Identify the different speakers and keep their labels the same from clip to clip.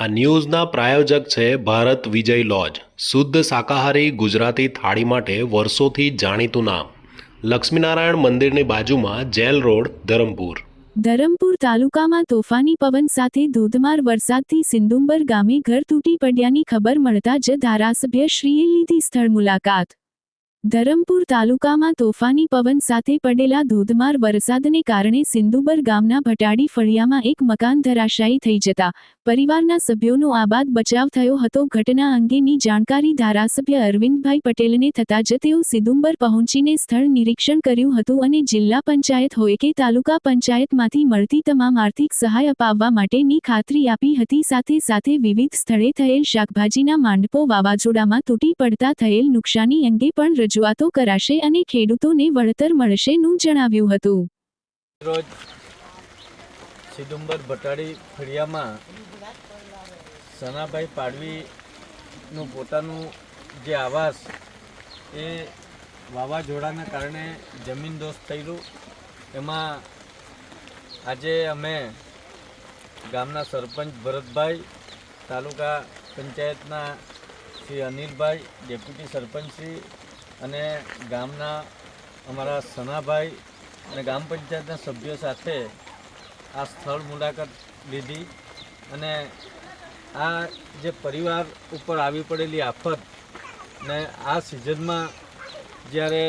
Speaker 1: આ ન્યૂઝના પ્રાયોજક છે ભારત વિજય લોજ. શુદ્ધ શાકાહારી ગુજરાતી થાળી માટે વર્ષોથી જાણીતું નામ. લક્ષ્મીનારાયણ મંદિરની બાજુમાં જેલ રોડ, ધરમપુર.
Speaker 2: ધરમપુર તાલુકામાં તોફાની પવન સાથે ધોધમાર વરસાદથી સિંદુંબર ગામે ઘર તૂટી પડ્યાની ખબર મળતા જ ધારાસભ્ય શ્રીએ લીધી સ્થળ મુલાકાત. ધરમપુર તાલુકામાં તોફાની પવન સાથે પડેલા ધોધમાર વરસાદને કારણે સિંદુબર ગામના ભટાડી ફળિયામાં એક મકાન ધરાશાયી થઈ જતા પરિવારના સભ્યોનો આબાદ બચાવ થયો હતો. ઘટના અંગેની જાણકારી ધારાસભ્ય અરવિંદભાઈ પટેલને થતાં જ તેઓ સિદુંબર પહોંચીને સ્થળ નિરીક્ષણ કર્યું હતું અને જિલ્લા પંચાયત હોય કે તાલુકા પંચાયતમાંથી મળતી તમામ આર્થિક સહાય અપાવવા માટેની ખાતરી આપી હતી. સાથે સાથે વિવિધ સ્થળે થયેલ શાકભાજીના માંડપો વાવાઝોડામાં તૂટી પડતા થયેલ નુકસાની અંગે પણ રજૂઆતો કરાશે અને ખેડૂતોને વળતર મળશેનું જણાવ્યું હતું.
Speaker 3: રોજ સિદુંબર ભટાડી ફળિયામાં સનાભાઈ પાડવીનું પોતાનું જે આવાસ એ વાવાઝોડાના કારણે જમીન દોષ થયેલું. એમાં આજે અમે ગામના સરપંચ ભરતભાઈ, તાલુકા પંચાયતના શ્રી અનિલભાઈ, ડેપ્યુટી સરપંચશ્રી અને ગામના અમારા સનાભાઈ અને ગ્રામ પંચાયતના સભ્યો સાથે આ સ્થળ મુલાકાત લીધી અને આ જે પરિવાર ઉપર આવી પડેલી આફત ને આ સિઝનમાં જ્યારે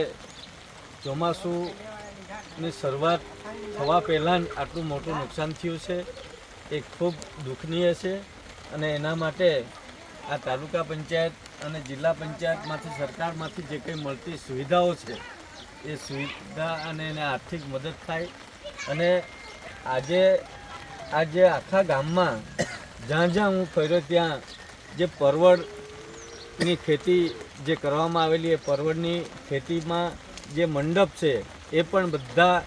Speaker 3: ચોમાસુની શરૂઆત થવા પહેલાં આટલું મોટું નુકસાન થયું છે, એ ખૂબ દુઃખનીય છે અને એના માટે આ તાલુકા પંચાયત અને જિલ્લા પંચાયતમાંથી સરકારમાંથી જે કંઈ મળતી સુવિધાઓ છે, એ સુવિધા અને એને આર્થિક મદદ થાય. અને આજે આજે આખા ગામમાં જ્યાં જ્યાં હું ફર્યો ત્યાં જે પરવળની ખેતી જે કરવામાં આવેલી એ પરવળની ખેતીમાં જે મંડપ છે, એ પણ બધા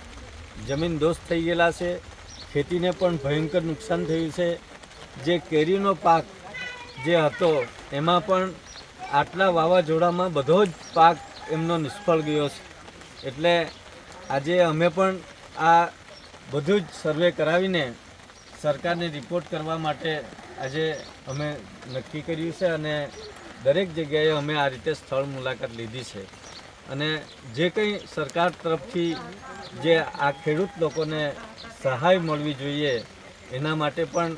Speaker 3: જમીન દોસ્ત થઈ ગયેલા છે. ખેતીને પણ ભયંકર નુકસાન થયું છે. જે કેરીનો પાક જે હતો, એમાં પણ આટલા વાવાઝોડામાં બધો જ પાક એમનો નિષ્ફળ ગયો છે. એટલે આજે અમે પણ આ બધું જ સર્વે કરાવીને સરકારને રિપોર્ટ કરવા માટે આજે અમે નક્કી કર્યું છે અને દરેક જગ્યાએ અમે આ રીતે સ્થળ મુલાકાત લીધી છે. અને જે કંઈ સરકાર તરફથી જે આ ખેડૂત લોકોને સહાય મળવી જોઈએ એના માટે પણ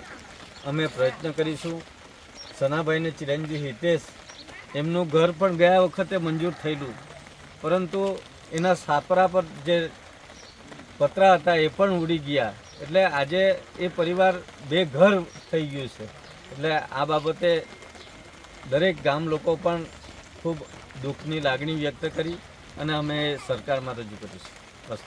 Speaker 3: અમે પ્રયત્ન કરીશું. સનાભાઈને ચિરંજીવ હિતેશ એમનું ઘર પણ ગયા વખતે મંજૂર થયેલું. પરંતુ એના સાપરા પર જે પતરા હતા એ પણ ઉડી ગયા. એટલે આજે એ પરિવાર બે ઘર થઈ ગયું છે. એટલે આ બાબતે દરેક ગામ લોકો પણ ખૂબ દુઃખની લાગણી વ્યક્ત કરી અને અમે સરકારમાં રજૂ કરીશું. બસ.